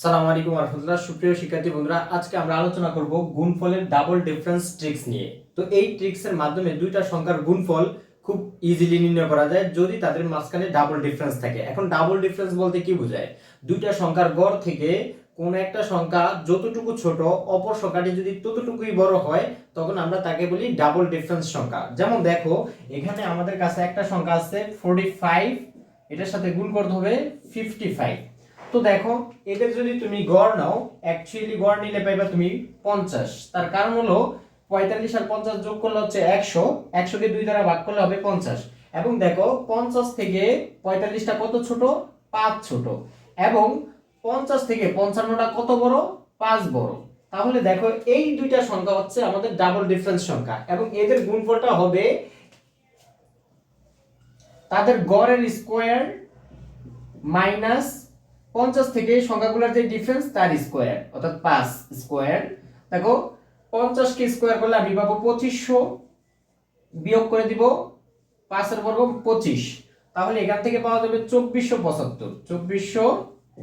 সালাম আলাইকুম রহমতুল্লাহ সুপ্রিয় শিক্ষার্থী বন্ধুরা, আজকে আমরা আলোচনা করব গুণফলের ডাবল ডিফারেন্স ট্রিক্স নিয়ে। তো এই ট্রিক্সের মাধ্যমে দুইটা সংখ্যার গুণফল খুব ইজিলি নির্ণয় করা যায় যদি তাদের মাঝখানে ডাবল ডিফারেন্স থাকে। এখন ডাবল ডিফারেন্স বলতে কি বোঝায়? দুইটা সংখ্যার গড় থেকে কোন একটা সংখ্যা যতটুকু ছোট, অপর সংখ্যাটি যদি ততটুকুই বড় হয়, তখন আমরা তাকে বলি ডাবল ডিফারেন্স সংখ্যা। যেমন দেখো, এখানে আমাদের কাছে একটা সংখ্যা আছে ফোরটি ফাইভ এটার সাথে গুণ করতে হবে ফিফটি ফাইভ তো দেখো, এদের যদি তুমি গড় নাও অ্যাকচুয়ালি গড় নিলে পাইবা তুমি পঞ্চাশ। তার কারণ হলো, পঁয়তাল্লিশ আর পঞ্চাশ যোগ করলে হচ্ছে একশো। একশোকে দুই দ্বারা ভাগ করলে হবে পঞ্চাশ। এবং দেখো, পঞ্চাশ থেকে পঁয়তাল্লিশটা কত ছোট? পাঁচ ছোট। এবং পঞ্চাশ থেকে পঞ্চান্নটা কত বড়? পাঁচ বড়। তাহলে দেখো, এই দুইটা সংখ্যা হচ্ছে আমাদের ডাবল ডিফারেন্স সংখ্যা। এবং এদের গুণফলটা হবে তাদের গড়ের স্কোয়ার মাইনাস পঞ্চাশ থেকে সংখ্যাগুলোর যে ডিফারেন্স তার স্কোয়ার অর্থাৎ পাঁচ স্কোয়ার দেখো, পঞ্চাশকে স্কোয়ার করলে আমি পাবো পঁচিশশো, বিয়োগ করে দিব পাঁচের বর্গ পঁচিশ। তাহলে এখান থেকে পাওয়া যাবে চব্বিশশো পঁচাত্তর চব্বিশশো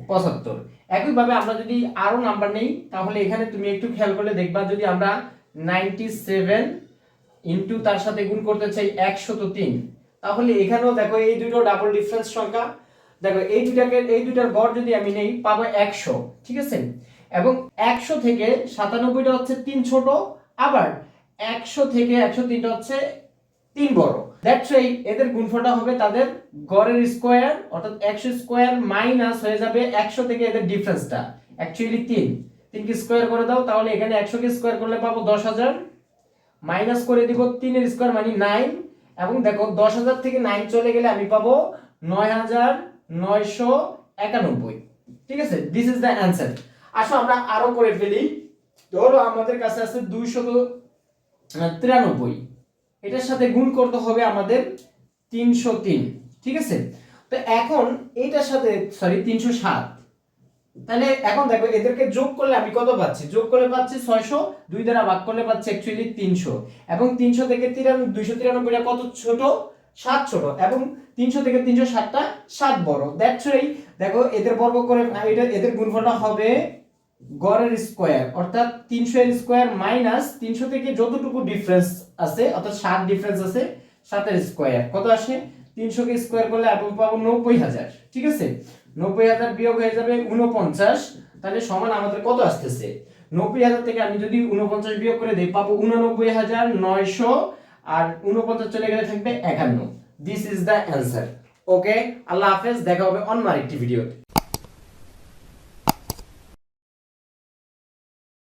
পঁচাত্তর। একইভাবে আমরা যদি আরও নাম্বার নেই, তাহলে এখানে তুমি একটু খেয়াল করলে দেখবা যদি আমরা নাইনটি সেভেন ইন্টু তার সাথে গুণ করতে চাই একশত তিন, তাহলে এখানেও দেখো এই দুটো ডাবল ডিফারেন্স সংখ্যা। দেখো, এই দুটাকে এই দুটার গড় যদি আমি নেই, পাবো একশো, ঠিক আছে? এবং একশো থেকে সাতানব্বইটা হচ্ছে তিন ছোট, আবার একশো থেকে একশো তিনটা হচ্ছে তিন বড়। দ্যাটস ওয়াই এদের গুণফলটা হবে তাদের গড়ের স্কোয়ার অর্থাৎ একশো স্কোয়ার মাইনাস হয়ে যাবে একশো থেকে এদের ডিফারেন্সটা অ্যাকচুয়ালি তিন। তিনকে স্কোয়ার করে দাও, তাহলে এখানে একশোকে স্কোয়ার করলে পাবো দশ হাজার। মাইনাস করে দিব তিনের স্কোয়ার মানে নাইন এবং দেখো, দশ হাজার থেকে নাইন চলে গেলে আমি পাবো নয় হাজার নয়শো একানব্বই। ঠিক আছে? দিস ইজ দ্য অ্যান্সার আসো, আমরা আরও করে ফেলি। ধরো আমাদের কাছে আছে দুইশত তিরানব্বই। এটার সাথে গুণ করতে হবে আমাদের তিনশো তিন, ঠিক আছে? তো এখন এইটার সাথে সরি তিনশো সাত। তাহলে এখন দেখো, এদেরকে যোগ করলে আমি কত পাচ্ছি? যোগ করলে পাচ্ছি ছয়শো, দুই দ্বারা ভাগ করলে পাচ্ছি অ্যাকচুয়ালি তিনশো। এবং তিনশো থেকে তিরানব্বই দুইশো তিরানব্বইটা কত ছোট? সাত ছোট এবং তিনশো থেকে তিনশো ষাটটা সাত বড়। ওয়াই দেখো, এদের বর্গ করে এটা এদের গুণফলটা হবে গড়ের স্কোয়ার অর্থাৎ তিনশো এর স্কোয়ার মাইনাস তিনশো থেকে যতটুকু ডিফারেন্স আছে, অর্থাৎ সাত ডিফারেন্স আছে, সাতের স্কোয়ার কত আসে? তিনশোকে স্কোয়ার করলে আমি পাবো নব্বই হাজার, ঠিক আছে? নব্বই হাজার বিয়োগ হয়ে যাবে উনপঞ্চাশ তাহলে সমান আমাদের কত আসতেছে? নব্বই হাজার থেকে আমি যদি উনপঞ্চাশ বিয়োগ করে দিই, পাবো উননব্বই হাজার নয়শো আর উনপঞ্চাশ চলে গেলে থাকবে একান্ন। This is the answer okay আল্লাহ হাফেজ, দেখা হবে অন্য আরেকটি ভিডিওতে